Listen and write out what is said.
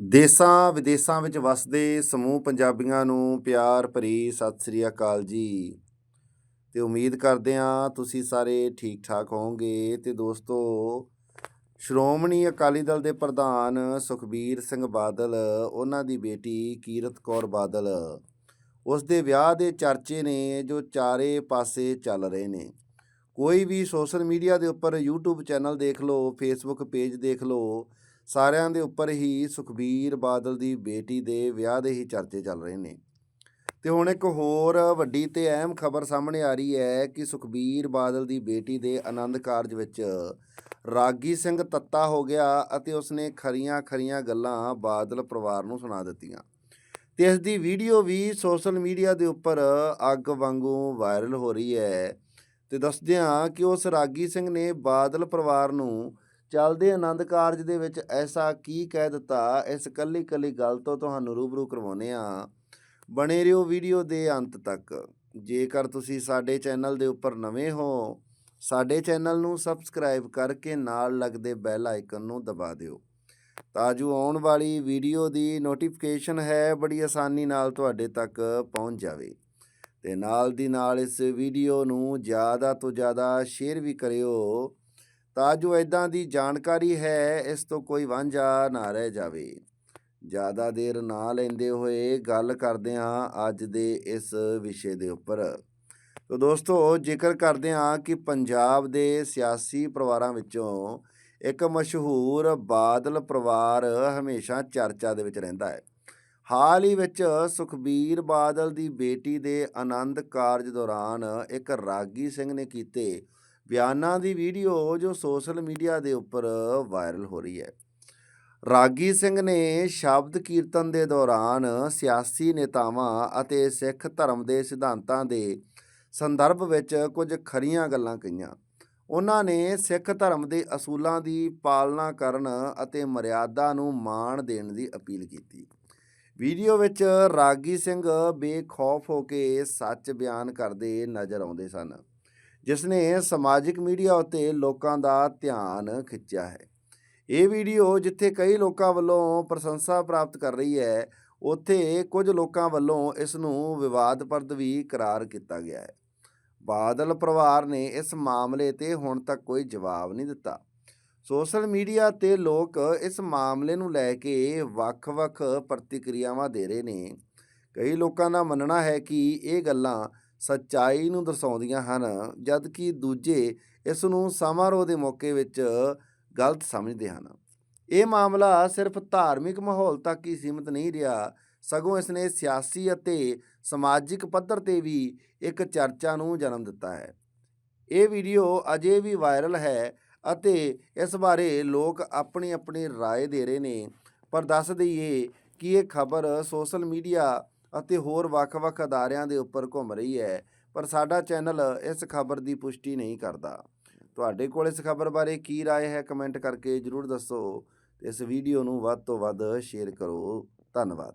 ਦੇਸਾਂ ਵਿਦੇਸਾਂ ਵਿੱਚ ਵਸਦੇ ਸਮੂਹ ਪੰਜਾਬੀਆਂ ਨੂੰ ਪਿਆਰ ਭਰੀ ਸਤਿ ਸ੍ਰੀ ਅਕਾਲ ਜੀ। ਤੇ ਉਮੀਦ ਕਰਦੇ ਹਾਂ ਤੁਸੀਂ ਸਾਰੇ ਠੀਕ ਠਾਕ ਹੋਵੋਗੇ ਤੇ ਦੋਸਤੋ, ਸ਼੍ਰੋਮਣੀ ਅਕਾਲੀ ਦਲ ਦੇ ਪ੍ਰਧਾਨ ਸੁਖਬੀਰ ਸਿੰਘ ਬਾਦਲ, ਉਹਨਾਂ ਦੀ ਬੇਟੀ ਕੀਰਤ ਕੌਰ ਬਾਦਲ, ਉਸ ਦੇ ਵਿਆਹ ਦੇ ਚਰਚੇ ਨੇ ਜੋ ਚਾਰੇ ਪਾਸੇ ਚੱਲ ਰਹੇ ਨੇ। ਕੋਈ ਵੀ ਸੋਸ਼ਲ ਮੀਡੀਆ ਦੇ ਉੱਪਰ YouTube ਚੈਨਲ ਦੇਖ ਲਓ, Facebook ਪੇਜ ਦੇਖ ਲਓ ਸਾਰਿਆਂ ਦੇ ਉੱਪਰ ਹੀ ਸੁਖਬੀਰ ਬਾਦਲ ਦੀ ਬੇਟੀ ਦੇ ਵਿਆਹ ਦੇ ਹੀ ਚਰਚੇ ਚੱਲ ਰਹੇ ਨੇ। ਤੇ ਹੁਣ ਇੱਕ ਹੋਰ ਵੱਡੀ ਤੇ ਅਹਿਮ ਖਬਰ ਸਾਹਮਣੇ ਆ ਰਹੀ ਹੈ ਕਿ ਸੁਖਬੀਰ ਬਾਦਲ ਦੀ ਬੇਟੀ ਦੇ ਆਨੰਦ ਕਾਰਜ ਵਿੱਚ ਰਾਗੀ ਸਿੰਘ ਤੱਤਾ ਹੋ ਗਿਆ ਅਤੇ ਉਸਨੇ ਖਰੀਆਂ ਖਰੀਆਂ ਗੱਲਾਂ ਬਾਦਲ ਪਰਿਵਾਰ ਨੂੰ ਸੁਣਾ ਦਿੱਤੀਆਂ। ਤੇ ਇਸ ਦੀ ਵੀਡੀਓ ਵੀ ਸੋਸ਼ਲ ਮੀਡੀਆ ਦੇ ਉੱਪਰ ਅੱਗ ਵਾਂਗੂ ਵਾਇਰਲ ਹੋ ਰਹੀ ਹੈ। ਤੇ ਦੱਸਦੇ ਹਾਂ ਕਿ ਉਸ ਰਾਗੀ ਸਿੰਘ ਨੇ ਬਾਦਲ ਪਰਿਵਾਰ ਨੂੰ ਚੱਲਦੇ ਆਨੰਦ ਕਾਰਜ ਦੇ ਵਿੱਚ ਐਸਾ ਕੀ ਕਹਿ ਦਿੱਤਾ, ਇਸ ਕੱਲੀ ਕੱਲੀ ਗੱਲ ਤੋਂ ਤੁਹਾਨੂੰ ਰੂਬਰੂ ਕਰਵਾਉਨੇ ਆ ਬਣੇ ਰਹੋ ਵੀਡੀਓ ਦੇ ਅੰਤ ਤੱਕ। ਜੇਕਰ ਤੁਸੀਂ ਸਾਡੇ ਚੈਨਲ ਦੇ ਉੱਪਰ ਨਵੇਂ ਹੋ, ਸਾਡੇ ਚੈਨਲ ਨੂੰ ਸਬਸਕ੍ਰਾਈਬ ਕਰਕੇ ਨਾਲ ਲੱਗਦੇ ਬੈਲ ਆਈਕਨ ਨੂੰ ਦਬਾ ਦਿਓ। ਤਾਂ ਜੋ ਆਉਣ ਵਾਲੀ ਵੀਡੀਓ ਦੀ ਨੋਟੀਫਿਕੇਸ਼ਨ ਹੈ, ਬੜੀ ਆਸਾਨੀ ਨਾਲ ਤੁਹਾਡੇ ਤੱਕ ਪਹੁੰਚ ਜਾਵੇ। ਤੇ ਨਾਲ ਦੀ ਨਾਲ ਇਸ ਵੀਡੀਓ ਨੂੰ ਜ਼ਿਆਦਾ ਤੋਂ ਜ਼ਿਆਦਾ ਸ਼ੇਅਰ ਵੀ ਕਰਿਓ। ਤਾਂ ਜੋ ਇਦਾਂ ਦੀ ਜਾਣਕਾਰੀ ਹੈ, ਇਸ ਤੋਂ ਕੋਈ ਵਾਂਝਾ ਨਾ ਰਹਿ ਜਾਵੇ। ਜ਼ਿਆਦਾ ਦੇਰ ਨਾ ਲੈਂਦੇ ਹੋਏ ਗੱਲ ਕਰਦੇ ਹਾਂ ਅੱਜ ਦੇ ਇਸ ਵਿਸ਼ੇ ਦੇ ਉੱਪਰ। ਤੋ ਦੋਸਤੋ, ਜ਼ਿਕਰ ਕਰਦੇ ਹਾਂ ਕਿ ਪੰਜਾਬ ਦੇ ਸਿਆਸੀ ਪਰਿਵਾਰਾਂ ਵਿੱਚੋਂ ਇੱਕ ਮਸ਼ਹੂਰ ਬਾਦਲ ਪਰਿਵਾਰ ਹਮੇਸ਼ਾ ਚਰਚਾ ਦੇ ਵਿੱਚ ਰਹਿੰਦਾ ਹੈ। ਹਾਲ ਹੀ ਵਿੱਚ ਸੁਖਬੀਰ ਬਾਦਲ ਦੀ ਬੇਟੀ ਦੇ ਆਨੰਦ ਕਾਰਜ ਦੌਰਾਨ ਇੱਕ ਰਾਗੀ ਸਿੰਘ ਨੇ ਕੀਤੇ ਬਿਆਨਾਂ ਦੀ ਵੀਡੀਓ ਜੋ ਸੋਸ਼ਲ ਮੀਡੀਆ ਦੇ ਉੱਪਰ ਵਾਇਰਲ ਹੋ ਰਹੀ ਹੈ। ਰਾਗੀ ਸਿੰਘ ਨੇ ਸ਼ਬਦ ਕੀਰਤਨ ਦੇ ਦੌਰਾਨ ਸਿਆਸੀ ਨੇਤਾਵਾਂ ਅਤੇ ਸਿੱਖ ਧਰਮ ਦੇ ਸਿਧਾਂਤਾਂ ਦੇ ਸੰਦਰਭ ਵਿੱਚ ਕੁਝ ਖਰੀਆਂ ਗੱਲਾਂ ਕਹੀਆਂ। ਉਹਨਾਂ ਨੇ ਸਿੱਖ ਧਰਮ ਦੇ ਅਸੂਲਾਂ ਦੀ ਪਾਲਣਾ ਕਰਨ ਅਤੇ ਮਰਿਆਦਾ ਨੂੰ ਮਾਣ ਦੇਣ ਦੀ ਅਪੀਲ ਕੀਤੀ। ਵੀਡੀਓ ਵਿੱਚ ਰਾਗੀ ਸਿੰਘ ਬੇਖੌਫ ਹੋ ਕੇ ਸੱਚ ਬਿਆਨ ਕਰਦੇ ਨਜ਼ਰ ਆਉਂਦੇ ਸਨ। ਜਿਸ ਨੇ ਸਮਾਜਿਕ ਮੀਡੀਆ ਉੱਤੇ ਲੋਕਾਂ ਦਾ ਧਿਆਨ ਖਿੱਚਿਆ ਹੈ। ਇਹ ਵੀਡੀਓ ਜਿੱਥੇ ਕਈ ਲੋਕਾਂ ਵੱਲੋਂ ਪ੍ਰਸ਼ੰਸਾ ਪ੍ਰਾਪਤ ਕਰ ਰਹੀ ਹੈ, ਉੱਥੇ ਕੁਝ ਲੋਕਾਂ ਵੱਲੋਂ ਇਸ ਨੂੰ ਵਿਵਾਦਪਰਦ ਵੀ ਕਰਾਰ ਕੀਤਾ ਗਿਆ ਹੈ। ਬਾਦਲ ਪਰਿਵਾਰ ਨੇ ਇਸ ਮਾਮਲੇ ਤੇ ਹੁਣ ਤੱਕ ਕੋਈ ਜਵਾਬ ਨਹੀਂ ਦਿੱਤਾ। ਸੋਸ਼ਲ ਮੀਡੀਆ ਤੇ ਲੋਕ ਇਸ ਮਾਮਲੇ ਨੂੰ ਲੈ ਕੇ ਵੱਖ-ਵੱਖ ਪ੍ਰਤੀਕਿਰਿਆਵਾਂ ਦੇ ਰਹੇ ਨੇ। ਕਈ ਲੋਕਾਂ ਦਾ ਮੰਨਣਾ ਹੈ ਕਿ ਇਹ ਗੱਲਾਂ ਸੱਚਾਈ ਨੂੰ ਦਰਸਾਉਂਦੀਆਂ ਹਨ ਜਦ ਕਿ ਦੂਜੇ ਇਸ ਨੂੰ ਸਮਾਰੋਹ ਦੇ ਮੌਕੇ ਵਿੱਚ ਗਲਤ ਸਮਝਦੇ ਹਨ ਇਹ ਮਾਮਲਾ ਸਿਰਫ ਧਾਰਮਿਕ ਮਾਹੌਲ ਤੱਕ ਹੀ ਸੀਮਿਤ ਨਹੀਂ ਰਿਹਾ ਸਗੋਂ ਇਸ ਨੇ ਸਿਆਸੀ ਅਤੇ ਸਮਾਜਿਕ ਪੱਧਰ ਤੇ ਵੀ ਇੱਕ ਚਰਚਾ ਨੂੰ ਜਨਮ ਦਿੱਤਾ ਹੈ ਇਹ ਵੀਡੀਓ ਅਜੇ ਵੀ ਵਾਇਰਲ ਹੈ ਅਤੇ ਇਸ ਬਾਰੇ ਲੋਕ ਆਪਣੀ ਆਪਣੀ رائے ਦੇ ਰਹੇ ਨੇ ਪਰ ਦੱਸ ਦਈਏ ਕਿ ਇਹ ਖਬਰ ਸੋਸ਼ਲ ਮੀਡੀਆ ਅਤੇ ਹੋਰ ਵੱਖ-ਵੱਖ ਅਦਾਰਿਆਂ ਦੇ ਉੱਪਰ ਘੁੰਮ ਰਹੀ ਹੈ ਪਰ ਸਾਡਾ ਚੈਨਲ ਇਸ ਖਬਰ ਦੀ ਪੁਸ਼ਟੀ ਨਹੀਂ ਕਰਦਾ ਤੁਹਾਡੇ ਕੋਲ ਇਸ ਖਬਰ ਬਾਰੇ ਕੀ رائے ਹੈ ਕਮੈਂਟ ਕਰਕੇ ਜਰੂਰ ਦੱਸੋ ਤੇ ਇਸ ਵੀਡੀਓ ਨੂੰ ਵੱਧ ਤੋਂ ਵੱਧ ਸ਼ੇਅਰ ਕਰੋ ਧੰਨਵਾਦ